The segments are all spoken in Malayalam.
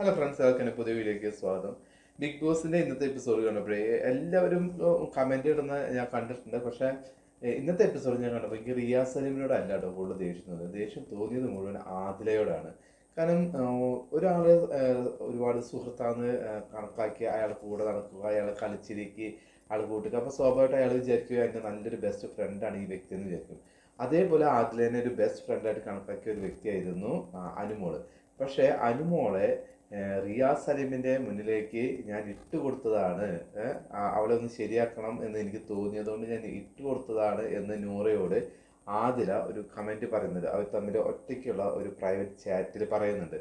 ഹലോ ഫ്രണ്ട്സ് എല്ലാവർക്കും പുതിയ വീഡിയോയ്ക്ക് സ്വാഗതം. ബിഗ് ബോസിന്റെ ഇന്നത്തെ എപ്പിസോഡ് കണ്ടപ്പോഴേ എല്ലാവരും കമന്റ് ഇടുന്ന ഞാൻ കണ്ടിട്ടുണ്ട്. പക്ഷേ ഇന്നത്തെ എപ്പിസോഡ് ഞാൻ കണ്ടപ്പോൾ എനിക്ക് റിയാസ് സലീമിനോട് അല്ല കേട്ടോ കൂടുതൽ ദേഷ്യം ദേഷ്യം തോന്നിയത് മുഴുവൻ ആദിലയോടാണ്. കാരണം ഒരാൾ ഒരുപാട് സുഹൃത്താന്ന് കണക്കാക്കി അയാൾ കൂടെ നടക്കുക അയാളെ കളിച്ചിരിക്കുക ആൾ കൂട്ടുക. അപ്പോൾ സ്വാഭാവികമായിട്ട് അയാൾ വിചാരിക്കുക എന്റെ നല്ലൊരു ബെസ്റ്റ് ഫ്രണ്ടാണ് ഈ വ്യക്തി എന്ന് വിചാരിക്കും. അതേപോലെ ആദിലേനെ ഒരു ബെസ്റ്റ് ഫ്രണ്ടായിട്ട് കണക്കാക്കിയ ഒരു വ്യക്തിയായിരുന്നു അനുമോൾ. പക്ഷേ അനുമോളെ റിയാസ് സലീമിന്റെ മുന്നിലേക്ക് ഞാൻ ഇട്ട് കൊടുത്തതാണ്. അവളെ ഒന്ന് ശരിയാക്കണം എന്ന് എനിക്ക് തോന്നിയതുകൊണ്ട് ഞാൻ ഇട്ട് കൊടുത്തതാണ് എന്ന് നൂറയോട് ആദില ഒരു കമന്റ് പറയുന്നുണ്ട്. അവർ തമ്മിൽ ഒറ്റയ്ക്കുള്ള ഒരു പ്രൈവറ്റ് ചാറ്റിൽ പറയുന്നുണ്ട്.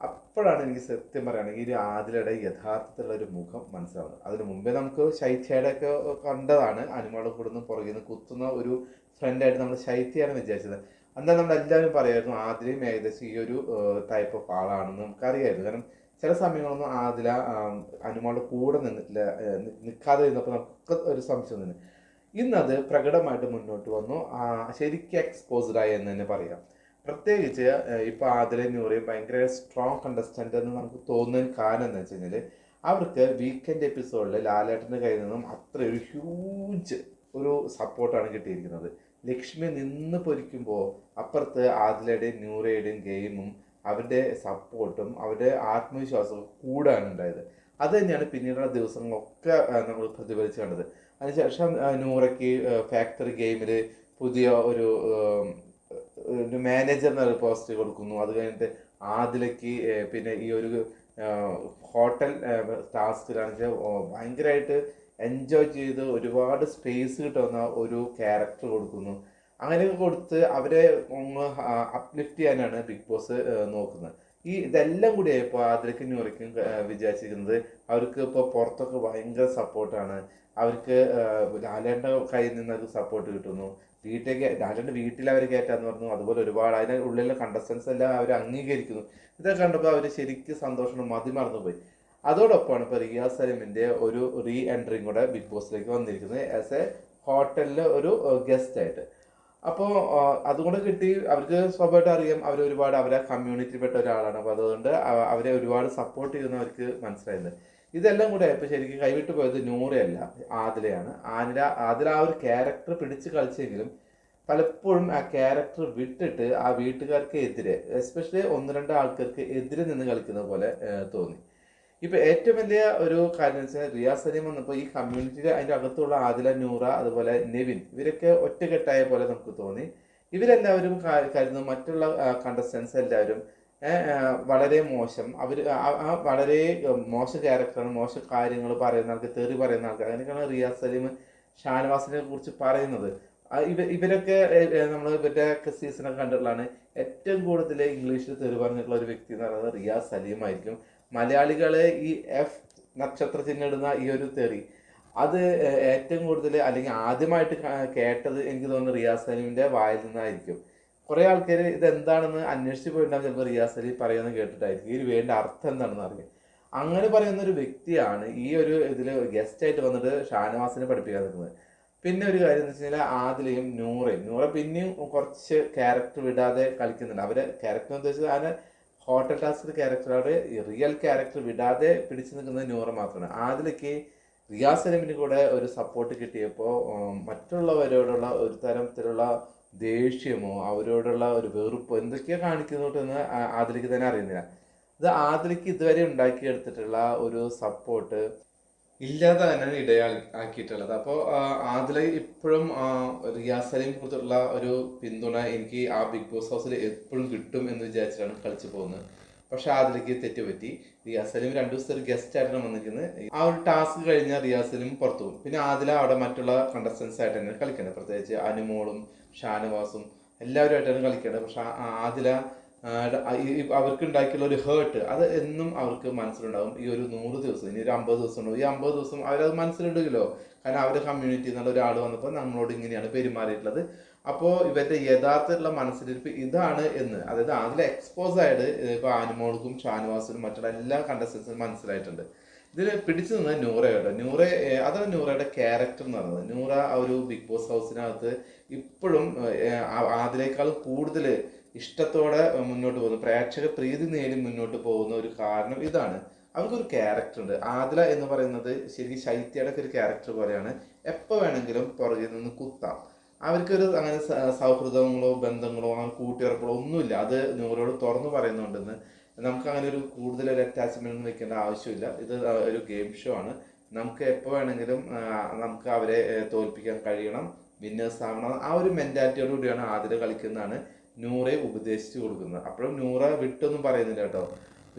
അപ്പോഴാണ് എനിക്ക് സത്യം പറയുകയാണെങ്കിൽ ഈ ആദിലയുടെ യഥാർത്ഥത്തിലുള്ള ഒരു മുഖം മനസ്സിലാവുന്നത്. അതിന് മുമ്പേ നമുക്ക് ശൈത്യയുടെ ഒക്കെ കണ്ടതാണ്. അനുമോളെ കൂടുന്ന പുറകിൽ നിന്ന് കുത്തുന്ന ഒരു ഫ്രണ്ടായിട്ട് നമ്മൾ ശൈത്യയാണ് വിചാരിച്ചത്. എന്നാൽ നമ്മൾ എല്ലാവരും പറയായിരുന്നു ആദിലയും ഏകദേശം ഈ ഒരു ടൈപ്പ് ഓഫ് ആളാണെന്ന് നമുക്കറിയായിരുന്നു. കാരണം ചില സമയങ്ങളൊന്നും ആദില അനുമോളുടെ കൂടെ നിന്നിട്ടില്ല ഏഹ് നി- നിൽക്കാതെ ഇരുന്നപ്പോൾ നമുക്ക് ഒരു സംശയം തന്നെ. ഇന്നത് പ്രകടമായിട്ട് മുന്നോട്ട് വന്നു. ശരിക്കും എക്സ്പോസ്ഡ് ആയി എന്ന് തന്നെ പറയാം. പ്രത്യേകിച്ച് ഇപ്പോൾ ഇപ്പൊ ന്യൂറിയും ഭയങ്കര സ്ട്രോങ് കണ്ടസ്റ്റന്റ് എന്ന് നമുക്ക് തോന്നുന്ന കാരണം എന്ന് വെച്ച് കഴിഞ്ഞാൽ അവർക്ക് വീക്കെൻഡ് എപ്പിസോഡിൽ ലാലേട്ടന്റെ കയ്യിൽ നിന്നും അത്ര ഒരു ഹ്യൂജ് ഒരു സപ്പോർട്ടാണ് കിട്ടിയിരിക്കുന്നത്. ലക്ഷ്മി നിന്ന് പൊരിക്കുമ്പോൾ അപ്പുറത്ത് ആദിലയുടെയും ന്യൂറയുടെയും ഗെയിമും അവരുടെ സപ്പോർട്ടും അവരുടെ ആത്മവിശ്വാസവും കൂടാണ് ഉണ്ടായത്. അത് തന്നെയാണ് പിന്നീടുള്ള ദിവസങ്ങളൊക്കെ നമ്മൾ പ്രതിഫലിച്ച് കണ്ടത്. അതിനുശേഷം നൂറയ്ക്ക് ഫാക്ടറി ഗെയിമിൽ പുതിയ ഒരു ഒരു മാനേജർ എന്നൊരു പോസ്റ്റ് കൊടുക്കുന്നു. അത് കഴിഞ്ഞിട്ട് ആദിലയ്ക്ക് പിന്നെ ഈ ഒരു ഹോട്ടൽ ടാസ്കിലാണെന്ന് ഭയങ്കരമായിട്ട് എൻജോയ് ചെയ്ത് ഒരുപാട് സ്പേസ് കിട്ടുന്ന ഒരു ക്യാരക്ടർ കൊടുക്കുന്നു. അങ്ങനെയൊക്കെ കൊടുത്ത് അവരെ ഒന്ന് അപ്ലിഫ്റ്റ് ചെയ്യാനാണ് ബിഗ് ബോസ് നോക്കുന്നത്. ഈ ഇതെല്ലാം കൂടി ഇപ്പോൾ ആദ്രക്കും ന്യൂറയ്ക്കും വിചാരിച്ചിരിക്കുന്നത് അവർക്ക് ഇപ്പോൾ പുറത്തൊക്കെ ഭയങ്കര സപ്പോർട്ടാണ് അവർക്ക് ലാലേട്ട കയ്യിൽ നിന്ന് അവർക്ക് സപ്പോർട്ട് കിട്ടുന്നു. വീട്ടിലേക്ക് ലാലേട്ട വീട്ടിൽ അവർ കയറ്റാന്ന് പറഞ്ഞു. അതുപോലെ ഒരുപാട് അതിന് ഉള്ളിലെ കണ്ടസ്റ്റൻസ് എല്ലാം അവർ അംഗീകരിക്കുന്നു. ഇതൊക്കെ കണ്ടപ്പോൾ അവർ ശരിക്കും സന്തോഷം മതിമറന്നു പോയി അതോടൊപ്പമാണ് ഇപ്പോൾ റിയാസ് സലീമിന്റെ ഒരു റീ എൻട്രിയും കൂടെ ബിഗ് ബോസിലേക്ക് വന്നിരിക്കുന്നത് ആസ് എ ഹോട്ടലിലെ ഒരു ഗസ്റ്റ് ആയിട്ട്. അപ്പോൾ അതുകൊണ്ട് കിട്ടി. അവർക്ക് സ്വാഭാവികമായിട്ട് അറിയാം അവർ ഒരുപാട് അവരെ കമ്മ്യൂണിറ്റിയിൽപ്പെട്ട ഒരാളാണ്. അപ്പോൾ അതുകൊണ്ട് അവരെ ഒരുപാട് സപ്പോർട്ട് ചെയ്യുന്ന അവർക്ക് മനസ്സിലായത് ഇതെല്ലാം കൂടെ ഇപ്പോൾ ശരിക്കും കൈവിട്ട് പോയത് നൂറയല്ല ആദിലയാണ്. ആദില ആദില ആ ഒരു ക്യാരക്ടർ പിടിച്ച് കളിച്ചെങ്കിലും പലപ്പോഴും ആ ക്യാരക്ടർ വിട്ടിട്ട് ആ വീട്ടുകാർക്ക് എതിരെ എസ്പെഷ്യലി ഒന്ന് രണ്ട് ആൾക്കാർക്ക് എതിരെ നിന്ന് കളിക്കുന്ന പോലെ തോന്നി. ഇപ്പൊ ഏറ്റവും വലിയ ഒരു കാര്യം വെച്ചാൽ റിയാസ് സലീം വന്നപ്പോൾ ഈ കമ്മ്യൂണിറ്റിയിൽ അതിന്റെ അകത്തുള്ള ആദില നൂറ അതുപോലെ നെവിൻ ഇവരൊക്കെ ഒറ്റക്കെട്ടായ പോലെ നമുക്ക് തോന്നി. ഇവരെല്ലാവരും കരുതുന്നു മറ്റുള്ള കണ്ടസ്റ്റൻസ് എല്ലാവരും വളരെ മോശം. അവർ വളരെ മോശം ക്യാരക്ടറാണ് മോശം കാര്യങ്ങൾ പറയുന്ന ആൾക്ക് തെറി പറയുന്ന ആൾക്ക്. അങ്ങനെയൊക്കെയാണ് റിയാസ് സലീം ഷാനവാസിനെ കുറിച്ച് പറയുന്നത്. ഇവ ഇവരൊക്കെ നമ്മൾ ഇവരുടെ സീസണൊക്കെ കണ്ടിട്ടുള്ളതാണ് ഏറ്റവും കൂടുതൽ ഇംഗ്ലീഷിൽ തെറി പറഞ്ഞിട്ടുള്ള ഒരു വ്യക്തി എന്ന് പറയുന്നത് റിയാസ് സലീം ആയിരിക്കും. മലയാളികളെ ഈ എഫ് നക്ഷത്ര ചിഹ്നം ഇടുന്ന ഈ ഒരു തെറി. അത് ഏറ്റവും കൂടുതൽ അല്ലെങ്കിൽ ആദ്യമായിട്ട് കേട്ടത് എനിക്ക് തോന്നുന്നു റിയാസ് സലീമിന്റെ വായിൽ നിന്നായിരിക്കും. കുറേ ആൾക്കാർ ഇതെന്താണെന്ന് അന്വേഷിച്ച് പോയിട്ടുണ്ടാകും ചിലപ്പോൾ റിയാസ് സലീം പറയുന്നത് കേട്ടിട്ടായിരിക്കും. ഇതിന് വേണ്ട അർത്ഥം എന്താണെന്ന് അറിയാം. അങ്ങനെ പറയുന്ന ഒരു വ്യക്തിയാണ് ഈ ഒരു ഇതിൽ ഗസ്റ്റായിട്ട് വന്നിട്ട് ഷാനവാസിനെ പഠിപ്പിക്കാൻ നിൽക്കുന്നത്. പിന്നെ ഒരു കാര്യം എന്ന് വെച്ച് കഴിഞ്ഞാൽ ആദിലയും നൂറയും. നൂറ പിന്നെയും കുറച്ച് ക്യാരക്ടർ വിടാതെ കളിക്കുന്നുണ്ട്. അവരെ ക്യാരക്ടർ എന്ന് വെച്ചാൽ അതിന് ഹോട്ടൽ ടാസ്ക് ക്യാരക്ടറോട് റിയൽ ക്യാരക്ടർ വിടാതെ പിടിച്ചു നിൽക്കുന്നത് നൂറ മാത്രമാണ്. അതിലേക്ക് റിയാസ് സലീമിന് കൂടെ ഒരു സപ്പോർട്ട് കിട്ടിയപ്പോൾ മറ്റുള്ളവരോടുള്ള ഒരു തരത്തിലുള്ള ദേഷ്യമോ അവരോടുള്ള ഒരു വെറുപ്പോ എന്തൊക്കെയോ കാണിക്കുന്നുണ്ടെന്ന് ആ- ആദിലയ്ക്ക് തന്നെ അറിയുന്നില്ല. ഇത് ആദിലയ്ക്ക് ഇതുവരെ ഉണ്ടാക്കിയെടുത്തിട്ടുള്ള ഒരു സപ്പോർട്ട് ഇല്ലാതെ ഇടയാക്കിയിട്ടുള്ളത്. അപ്പോൾ ആദില ഇപ്പോഴും റിയാസ് അലിയെ കുറിച്ചുള്ള ഒരു പിന്തുണ എനിക്ക് ആ ബിഗ് ബോസ് ഹൗസിൽ എപ്പോഴും കിട്ടും എന്ന് വിചാരിച്ചിട്ടാണ് കളിച്ചു പോകുന്നത്. പക്ഷെ ആദിലയ്ക്ക് തെറ്റുപറ്റി. റിയാസ് സലീം രണ്ടു ദിവസത്തെ ഒരു ഗസ്റ്റ് ആയിട്ടാണ് വന്നിരിക്കുന്നത്. ആ ഒരു ടാസ്ക് കഴിഞ്ഞാൽ റിയാസ് സലീം പുറത്തു പോകും. പിന്നെ ആദില അവിടെ മറ്റുള്ള കണ്ടസ്റ്റൻസ് ആയിട്ട് തന്നെ കളിക്കേണ്ടത് പ്രത്യേകിച്ച് അനുമോളും ഷാനവാസും എല്ലാവരുമായിട്ടാണ് കളിക്കേണ്ടത് പക്ഷെ ആദില അവർക്ക് ഉണ്ടാക്കിയുള്ള ഒരു ഹേർട്ട് അത് എന്നും അവർക്ക് മനസ്സിലുണ്ടാകും ഈ ഒരു നൂറ് ദിവസം ഇനി ഒരു അമ്പത് ദിവസം ഉണ്ടാവും. ഈ അമ്പത് ദിവസം അവരത് മനസ്സിലിടുകല്ലോ കാരണം അവരുടെ കമ്മ്യൂണിറ്റി നിന്നുള്ള ഒരാൾ വന്നപ്പോൾ നമ്മളോട് ഇങ്ങനെയാണ് പെരുമാറിയിട്ടുള്ളത്. അപ്പോൾ ഇവരുടെ യഥാർത്ഥത്തിലുള്ള മനസ്സിലിരിപ്പ് ഇതാണ് എന്ന്. അതായത് അതിൽ എക്സ്പോസ് ആയിട്ട് ഇപ്പോൾ ആനിമോൾക്കും ഷാനുവാസിനും മറ്റുള്ള എല്ലാ കണ്ടസ്റ്റൻസിനും മനസ്സിലായിട്ടുണ്ട്. ഇതിൽ പിടിച്ചു നിന്നത് നൂറയുടെ. നൂറ അതാണ് നൂറയുടെ ക്യാരക്ടർ എന്ന് പറയുന്നത്. നൂറ ആ ഒരു ബിഗ് ബോസ് ഹൗസിനകത്ത് ഇപ്പോഴും അതിനേക്കാൾ കൂടുതൽ ഇഷ്ടത്തോടെ മുന്നോട്ട് പോകുന്നു. പ്രേക്ഷക പ്രീതി നേടി മുന്നോട്ട് പോകുന്ന ഒരു കാരണം ഇതാണ്. അവർക്കൊരു ക്യാരക്ടർ ഉണ്ട്. ആദില എന്ന് പറയുന്നത് ശരിക്കും ശൈത്യയുടെ ഒരു ക്യാരക്ടർ പോലെയാണ്. എപ്പോൾ വേണമെങ്കിലും പുറകിൽ നിന്ന് കുത്താം. അവർക്കൊരു അങ്ങനെ സൗഹൃദങ്ങളോ ബന്ധങ്ങളോ അങ്ങനെ കൂട്ടിയുറപ്പുകളോ ഒന്നുമില്ല. അത് നൂറോട് തുറന്നു പറയുന്നുണ്ടെന്ന്. നമുക്ക് അങ്ങനെ ഒരു കൂടുതൽ ഒരു അറ്റാച്ച്മെന്റ് വെക്കേണ്ട ആവശ്യമില്ല. ഇത് ഒരു ഗെയിം ഷോ ആണ്. നമുക്ക് എപ്പോൾ വേണമെങ്കിലും നമുക്ക് അവരെ തോൽപ്പിക്കാൻ കഴിയണം. വിന്നേഴ്സ് ആവണം. ആ ഒരു മെന്റാലിറ്റിയോട് കൂടിയാണ് ആതിര കളിക്കുന്നതാണ്. നൂറെ ഉപദേശിച്ചു കൊടുക്കുന്നത്. അപ്പോഴും നൂറ വിട്ടൊന്നും പറയുന്നില്ല കേട്ടോ.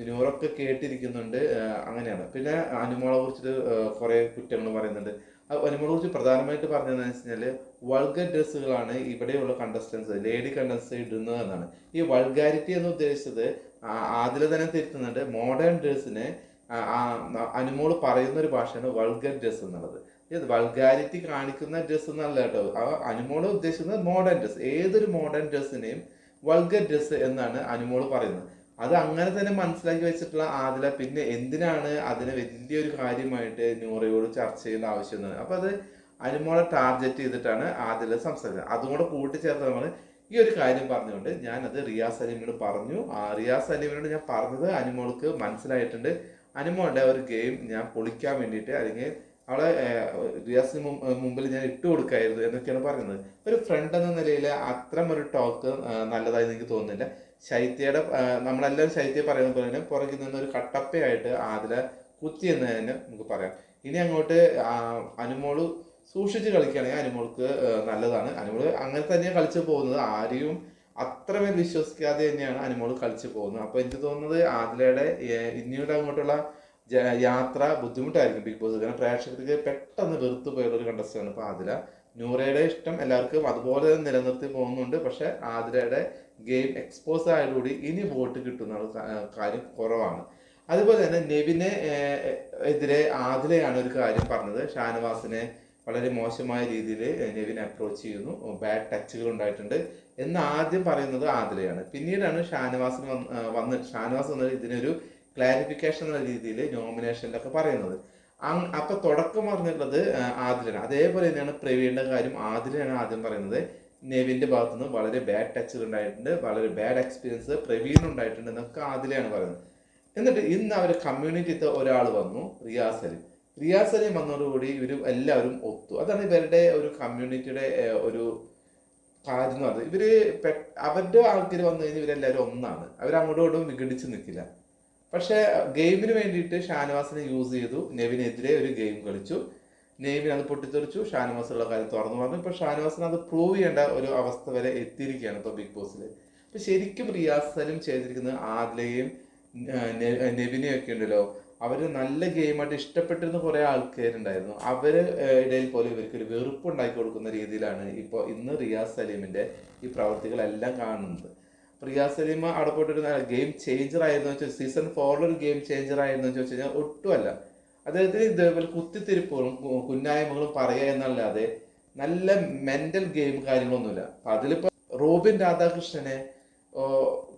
നൂറൊക്കെ കേട്ടിരിക്കുന്നുണ്ട് അങ്ങനെയാണ്. പിന്നെ അനുമോളെ കുറിച്ചിട്ട് കുറേ കുറ്റങ്ങൾ പറയുന്നുണ്ട്. അനുമോളെ കുറിച്ച് പ്രധാനമായിട്ട് പറഞ്ഞതെന്ന് വെച്ച് കഴിഞ്ഞാൽ വൾഗർ ഡ്രസ്സുകളാണ് ഇവിടെയുള്ള കണ്ടസ്റ്റൻസ് ലേഡി കണ്ടസ്റ്റൻസ് ഇടുന്നത് എന്നാണ്. ഈ വൾഗാരിറ്റി എന്ന് ഉദ്ദേശിച്ചത് ആദ്യം തന്നെ തിരുത്തുന്നുണ്ട്. മോഡേൺ ഡ്രസ്സിനെ അനുമോൾ പറയുന്ന ഒരു ഭാഷയാണ് വൾഗർ ഡ്രസ് എന്നുള്ളത്. ഇത് വൾഗാരിറ്റി കാണിക്കുന്ന ഡ്രസ് എന്നല്ല കേട്ടോ. ആ അനുമോൾ ഉദ്ദേശിക്കുന്നത് മോഡേൺ ഡ്രസ് ഏതൊരു മോഡേൺ ഡ്രസ്സിനെയും വൾഗർ ഡ്രസ് എന്നാണ് അനുമോൾ പറയുന്നത്. അത് അങ്ങനെ തന്നെ മനസ്സിലാക്കി വെച്ചിട്ടുള്ള ആദില പിന്നെ എന്തിനാണ് അതിനെ വലിയൊരു കാര്യമായിട്ട് നൂറയോട് ചർച്ച ചെയ്യുന്ന ആവശ്യം അപ്പൊ അത് അനുമോളെ ടാർഗറ്റ് ചെയ്തിട്ടാണ് ആദില സംസാരിച്ചത്. അതുകൊണ്ട് കൂടെ കൂട്ടിച്ചേർത്ത് നമ്മൾ ഈ ഒരു കാര്യം പറഞ്ഞുകൊണ്ട് ഞാൻ അത് റിയാസ് അലിമിനോട് പറഞ്ഞു. ആ റിയാസ് അലിമിനോട് ഞാൻ പറഞ്ഞത് അനുമോൾക്ക് മനസ്സിലായിട്ടുണ്ട്. അനുമോളുടെ ഒരു ഗെയിം ഞാൻ പൊളിക്കാൻ വേണ്ടിയിട്ട് അല്ലെങ്കിൽ അവളെ റിയാസിന് മുമ്പിൽ ഞാൻ ഇട്ട് കൊടുക്കായിരുന്നു എന്നൊക്കെയാണ് പറയുന്നത്. ഒരു ഫ്രണ്ട് എന്ന നിലയിൽ അത്തരം ഒരു ടോക്ക് നല്ലതായി എനിക്ക് തോന്നുന്നില്ല. ശൈത്യയുടെ നമ്മളെല്ലാവരും ശൈത്യ പറയുന്ന പോലെ തന്നെ പുറകിൽ നിന്ന് ഒരു കട്ടപ്പയായിട്ട് ആദില കുത്തി എന്ന് തന്നെ നമുക്ക് പറയാം. ഇനി അങ്ങോട്ട് അനുമോൾ സൂക്ഷിച്ച് കളിക്കുകയാണെങ്കിൽ അനുമോൾക്ക് നല്ലതാണ്. അനുമോൾ അങ്ങനെ തന്നെയാണ് കളിച്ചു പോകുന്നത്. ആരെയും അത്രമേൽ വിശ്വസിക്കാതെ തന്നെയാണ് അനുമോൾ കളിച്ചു പോകുന്നത്. അപ്പോൾ എനിക്ക് തോന്നുന്നത് ആദിലയുടെ ഇനിയുടെ അങ്ങോട്ടുള്ള യാത്ര ബുദ്ധിമുട്ടായിരിക്കും ബിഗ് ബോസ്. കാരണം പ്രേക്ഷകർക്ക് പെട്ടെന്ന് വെറുത്തു പോയുള്ള ഒരു കണ്ടസ്റ്റാണ് ഇപ്പൊ ആദില. നൂറയുടെ ഇഷ്ടം എല്ലാവർക്കും അതുപോലെ തന്നെ നിലനിർത്തി പോകുന്നുണ്ട്. പക്ഷെ ആതിരയുടെ ഗെയിം എക്സ്പോസ് ആയതോടുകൂടി ഇനി വോട്ട് കിട്ടുന്ന കാര്യം കുറവാണ്. അതുപോലെ തന്നെ നെവിനെ എതിരെ ആതിലയാണ് ഒരു കാര്യം പറഞ്ഞത്. ഷാനവാസിനെ വളരെ മോശമായ രീതിയിൽ നെവിൻ അപ്രോച്ച് ചെയ്യുന്നു. ബാഡ് ടച്ചുകൾ ഉണ്ടായിട്ടുണ്ട്. എന്ന് ആദ്യം പറയുന്നത് ആതിരയാണ്. പിന്നീടാണ് ഷാനവാസിന് വന്ന് ഷാനവാസ് വന്നത് ഇതിനൊരു ക്ലാരിഫിക്കേഷൻ എന്ന രീതിയിൽ നോമിനേഷനിലൊക്കെ പറയുന്നത്. അപ്പൊ തുടക്കം പറഞ്ഞിട്ടുള്ളത് ആതിരയാണ്. അതേപോലെ തന്നെയാണ് പ്രവീണിന്റെ കാര്യം ആതിരയാണ് ആദ്യം പറയുന്നത്. നെവിന്റെ ഭാഗത്തു നിന്ന് വളരെ ബാഡ് ടച്ചുകൾ ഉണ്ടായിട്ടുണ്ട് വളരെ ബാഡ് എക്സ്പീരിയൻസ് പ്രവീൺ ഉണ്ടായിട്ടുണ്ട് എന്നൊക്കെ ആദിലയാണ് പറയുന്നത്. എന്നിട്ട് ഇന്ന് അവർ കമ്മ്യൂണിറ്റിത്തെ ഒരാൾ വന്നു റിയാസ് റിയാസലി റിയാസ് അലി വന്നതോടുകൂടി ഇവർ എല്ലാവരും ഒത്തു. അതാണ് ഇവരുടെ ഒരു കമ്മ്യൂണിറ്റിയുടെ ഒരു കാര്യം അത്. ഇവർ അവരുടെ ആൾക്കാർ വന്നു കഴിഞ്ഞാൽ ഇവരെല്ലാവരും ഒന്നാണ്. അവർ അങ്ങോട്ടും വിഘടിച്ച് നിൽക്കില്ല പക്ഷെ ഗെയിമിന് വേണ്ടിയിട്ട് ഷാനവാസിനെ യൂസ് ചെയ്തു. നെവിനെതിരെ ഒരു ഗെയിം കളിച്ചു. നെയ്മിന് അത് പൊട്ടിത്തെറിച്ചു. ഷാനവാസുള്ള കാര്യം തുറന്നു പറഞ്ഞു. ഇപ്പൊ ഷാനവാസിന് അത് പ്രൂവ് ചെയ്യേണ്ട ഒരു അവസ്ഥ വരെ എത്തിയിരിക്കുകയാണ് ഇപ്പൊ ബിഗ് ബോസിൽ ഇപ്പൊ ശരിക്കും റിയാസ് സലീം ചെയ്തിരിക്കുന്നത് ആദ്ലയും നെവിനെയും ഒക്കെ ഉണ്ടല്ലോ. അവർ നല്ല ഗെയിമായിട്ട് ഇഷ്ടപ്പെട്ടിരുന്ന കുറെ ആൾക്കാരുണ്ടായിരുന്നു. അവർ ഇടയിൽ പോലും ഇവർക്ക് ഒരു വെറുപ്പ് ഉണ്ടാക്കി കൊടുക്കുന്ന രീതിയിലാണ് ഇപ്പോൾ ഇന്ന് റിയാസ് സലീമിന്റെ ഈ പ്രവർത്തികളെല്ലാം കാണുന്നത്. റിയാസ് സലീം അവിടെ ഗെയിം ചേഞ്ചർ ആയിരുന്നു വെച്ചാൽ സീസൺ ഫോറിൽ ഒരു ഗെയിം ചേഞ്ചർ ആയിരുന്നു ചോദിച്ചു കഴിഞ്ഞാൽ ഒട്ടുമല്ല. അദ്ദേഹത്തിന് ഇതേപോലെ കുത്തിത്തിരിപ്പുകളും കുന്നായ്മകളും പറയുക എന്നല്ലാതെ നല്ല മെന്റൽ ഗെയിം കാര്യങ്ങളൊന്നുമില്ല. അപ്പം അതിലിപ്പോ റോബിൻ രാധാകൃഷ്ണനെ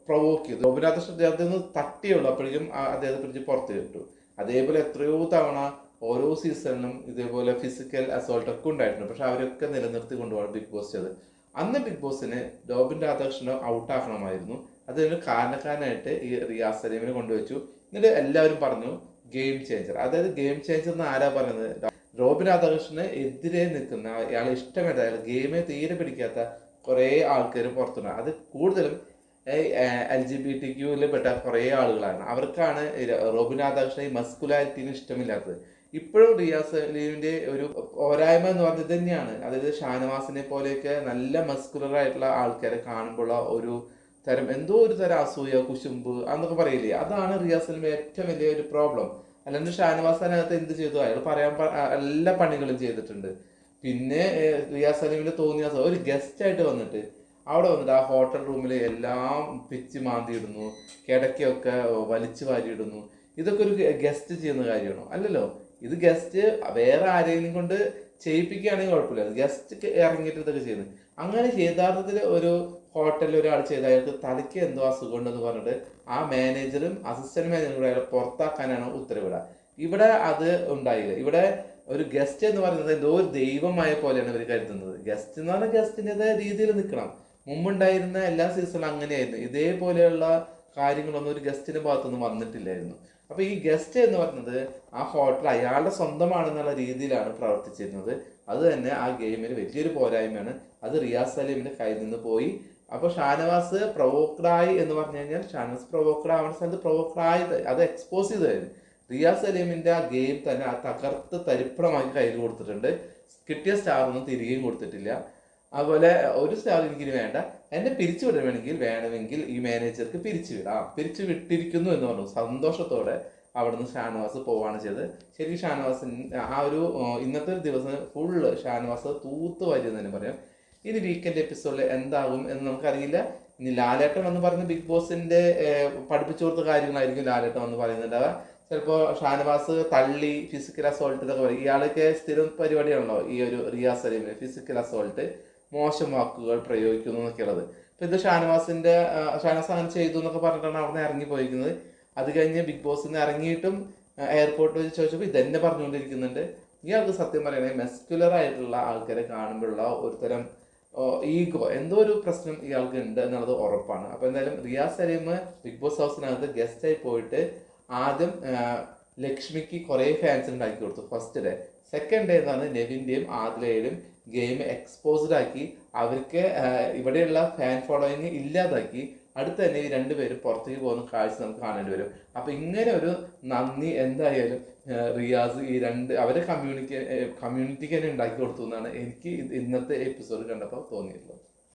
പ്രൊവോക്ക് ചെയ്തു. ഗോപിനാഥകൃഷ്ണൻ അദ്ദേഹത്തിൽ നിന്ന് തട്ടിയുള്ളൂ. അപ്പോഴേക്കും അദ്ദേഹത്തെ പിടിച്ച് പുറത്ത് കിട്ടു അതേപോലെ എത്രയോ തവണ ഓരോ സീസണിലും ഇതേപോലെ ഫിസിക്കൽ അസോൾട്ട് ഒക്കെ ഉണ്ടായിട്ടുണ്ട്. പക്ഷെ അവരൊക്കെ നിലനിർത്തി കൊണ്ടുപോകണം ബിഗ് ബോസ് ചെയ്ത് അന്ന് ബിഗ് ബോസിന് റോബിൻ രാധാകൃഷ്ണനെ ഔട്ട് ആക്കണമായിരുന്നു. അതിന് കാരണക്കാരനായിട്ട് ഈ റിയാസ് സലീമിനെ കൊണ്ടുവച്ചു. എന്നിട്ട് എല്ലാവരും പറഞ്ഞു ഗെയിം ചേഞ്ചർ അതായത് ഗെയിം ചേഞ്ചർ എന്ന് ആരാ പറയുന്നത്? റോബിൻ രാധാകൃഷ്ണന് എതിരെ നിൽക്കുന്ന അയാളെ ഇഷ്ടമല്ല അയാൾ ഗെയിമെ തീരെ പിടിക്കാത്ത കുറേ ആൾക്കാർ പുറത്തുണ്ട്. അത് കൂടുതലും എൽ ജി ബി ടി ക്യൂവിൽ പെട്ട കുറേ ആളുകളാണ്. അവർക്കാണ് റോബിൻ രാധാകൃഷ്ണൻ ഈ മസ്കുലാരിറ്റീന് ഇഷ്ടമില്ലാത്തത്. ഇപ്പോഴും റിയാസ് അലീമിന്റെ ഒരു പോരായ്മ എന്ന് പറഞ്ഞത് തന്നെയാണ്. അതായത് ഷാനവാസിനെ പോലെയൊക്കെ നല്ല മസ്കുലർ ആയിട്ടുള്ള ആൾക്കാരെ കാണുമ്പോൾ ഒരു തരം എന്തോ ഒരു തരം അസൂയ കുശുമ്പ് അതൊക്കെ പറയില്ലേ? അതാണ് റിയാസ് ഏറ്റവും വലിയ ഒരു പ്രോബ്ലം അല്ലാണ്ട് ഷാനവാസ് അതിനകത്ത് എന്ത് ചെയ്തു? അയാൾ പറയാൻ എല്ലാ പണികളും ചെയ്തിട്ടുണ്ട്. പിന്നെ റിയാസ് അലീമിന് തോന്നിയ ഒരു ഗസ്റ്റ് ആയിട്ട് വന്നിട്ട് അവിടെ വന്നിട്ട് ആ ഹോട്ടൽ റൂമിൽ എല്ലാം പിച്ച് മാന്തിയിടുന്നു കിടക്കയൊക്കെ വലിച്ചു വാരിയിടുന്നു. ഇതൊക്കെ ഒരു ഗസ്റ്റ് ചെയ്യുന്ന കാര്യമാണോ? അല്ലല്ലോ. ഇത് ഗസ്റ്റ് വേറെ ആരെങ്കിലും കൊണ്ട് ചെയ്യിപ്പിക്കുകയാണെങ്കിൽ കുഴപ്പമില്ല. ഗസ്റ്റ് ഇറങ്ങിയിട്ട് ഇതൊക്കെ ചെയ്യുന്നത് അങ്ങനെ യഥാർത്ഥത്തിൽ ഒരു ഹോട്ടലിൽ ഒരാൾ ചെയ്ത അയാൾക്ക് തലയ്ക്ക് എന്തോ അസുഖം ഉണ്ടെന്ന് പറഞ്ഞിട്ട് ആ മാനേജറും അസിസ്റ്റന്റ് മാനേജറും കൂടെ അയാളെ പുറത്താക്കാനാണ് ഉത്തരവിടുക. ഇവിടെ അത് ഉണ്ടായില്ല. ഇവിടെ ഒരു ഗസ്റ്റ് എന്ന് പറയുന്നത് എന്തോ ഒരു ദൈവമായ പോലെയാണ് ഇവർ കരുതുന്നത്. ഗസ്റ്റ് എന്ന് പറഞ്ഞാൽ ഗസ്റ്റിന്റെതായ രീതിയിൽ നിൽക്കണം. മുമ്പുണ്ടായിരുന്ന എല്ലാ സീസണും അങ്ങനെയായിരുന്നു. ഇതേപോലെയുള്ള കാര്യങ്ങളൊന്നും ഒരു ഗസ്റ്റിന്റെ ഭാഗത്തൊന്നും വന്നിട്ടില്ലായിരുന്നു. അപ്പൊ ഈ ഗസ്റ്റ് എന്ന് പറയുന്നത് ആ ഹോട്ടൽ അയാളുടെ സ്വന്തമാണെന്നുള്ള രീതിയിലാണ് പ്രവർത്തിച്ചിരുന്നത്. അത് തന്നെ ആ ഗെയിമിൽ വലിയൊരു പോരായ്മയാണ്. അത് റിയാസ് അലീമിന്റെ കയ്യിൽ നിന്ന് പോയി. അപ്പൊ ഷാനവാസ് പ്രൊവോക്ഡായി എന്ന് പറഞ്ഞു കഴിഞ്ഞാൽ ഷാനവാസ് പ്രൊവോക്ഡ് ആവുന്ന സ്ഥലത്ത് പ്രൊവോക്ഡായി അത് എക്സ്പോസ് ചെയ്തായിരുന്നു റിയാസ് അലീമിന്റെ ആ ഗെയിം തന്നെ ആ തകർത്ത് തരിപ്പണമാക്കി കയ്യിൽ കൊടുത്തിട്ടുണ്ട്. കിട്ടിയ സ്റ്റാർ ഒന്നും തിരികെയും കൊടുത്തിട്ടില്ല. അതുപോലെ ഒരു സ്റ്റാർ എനിക്കിനി വേണ്ട. എന്നെ പിരിച്ചു വിടണമെങ്കിൽ വേണമെങ്കിൽ ഈ മാനേജർക്ക് പിരിച്ചു വിടാം പിരിച്ചു വിട്ടിരിക്കുന്നു എന്ന് പറഞ്ഞു. സന്തോഷത്തോടെ അവിടുന്ന് ഷാനവാസ് പോവാണ് ചെയ്തത്. ശരി ഷാനവാസ് ആ ഒരു ഇന്നത്തെ ഒരു ദിവസം ഫുള്ള് ഷാനവാസ് തൂത്ത് വാരിയെന്ന് തന്നെ പറയാം. ഇനി വീക്കെൻഡ് എപ്പിസോഡിൽ എന്താകും എന്ന് നമുക്കറിയില്ല. ഇനി ലാലേട്ടൻ എന്ന് പറയുന്ന ബിഗ് ബോസിന്റെ പഠിപ്പിച്ചു കൊടുത്ത കാര്യങ്ങളായിരിക്കും ലാലേട്ടൻ എന്ന് പറയുന്നുണ്ടാവുക. ചിലപ്പോൾ ഷാനവാസ് തള്ളി ഫിസിക്കൽ അസോൾട്ട് എന്നൊക്കെ പറയും. ഇയാളൊക്കെ സ്ഥിരം പരിപാടിയാണല്ലോ ഈ ഒരു റിയാസ് ഫിസിക്കൽ അസോൾട്ട് മോശം വാക്കുകൾ പ്രയോഗിക്കുന്നു എന്നൊക്കെയുള്ളത് അപ്പൊ ഇത് ഷാനവാസിന്റെ ഷാനവാസ് അങ്ങനെ ചെയ്തു എന്നൊക്കെ പറഞ്ഞിട്ടാണ് അവിടെ നിന്ന് ഇറങ്ങി പോയിരിക്കുന്നത്. അത് കഴിഞ്ഞ് ബിഗ് ബോസിൽ നിന്ന് ഇറങ്ങിയിട്ടും എയർപോർട്ടിൽ വെച്ച് ചോദിച്ചപ്പോൾ ഇതന്നെ പറഞ്ഞുകൊണ്ടിരിക്കുന്നുണ്ട്. ഇയാൾക്ക് സത്യം പറയണേ മെസ്കുലർ ആയിട്ടുള്ള ആൾക്കാരെ കാണുമ്പോഴുള്ള ഒരു തരം ഈഗോ എന്തോ ഒരു പ്രശ്നം ഇയാൾക്ക് ഉണ്ട് എന്നുള്ളത് ഉറപ്പാണ്. അപ്പൊ എന്തായാലും റിയാസ് സലീം ബിഗ് ബോസ് ഹൗസിനകത്ത് ഗസ്റ്റായി പോയിട്ട് ആദ്യം ലക്ഷ്മിക്ക് കുറേ ഫാൻസ് ഉണ്ടാക്കി കൊടുത്തു. ഫസ്റ്റ് ഡേ സെക്കൻഡ് ഡേ എന്നാണ് നെവിന്റെയും ആദിലയുടെയും ഗെയിം എക്സ്പോസ്ഡ് ആക്കി അവർക്ക് ഇവിടെയുള്ള ഫാൻ ഫോളോയിങ് ഇല്ലാതാക്കി. അടുത്ത് തന്നെ ഈ രണ്ടുപേരും പുറത്തേക്ക് പോകുന്ന കാഴ്ച നമുക്ക് കാണേണ്ടി വരും. അപ്പൊ ഇങ്ങനെ ഒരു നന്ദി എന്തായാലും റിയാസ് ഈ രണ്ട് അവരെ കമ്മ്യൂണിറ്റി കമ്മ്യൂണിറ്റിക്ക് തന്നെ ഉണ്ടാക്കി കൊടുത്തു എന്നാണ് എനിക്ക് ഇന്നത്തെ എപ്പിസോഡ് കണ്ടപ്പോൾ തോന്നിയിട്ടുള്ളത്.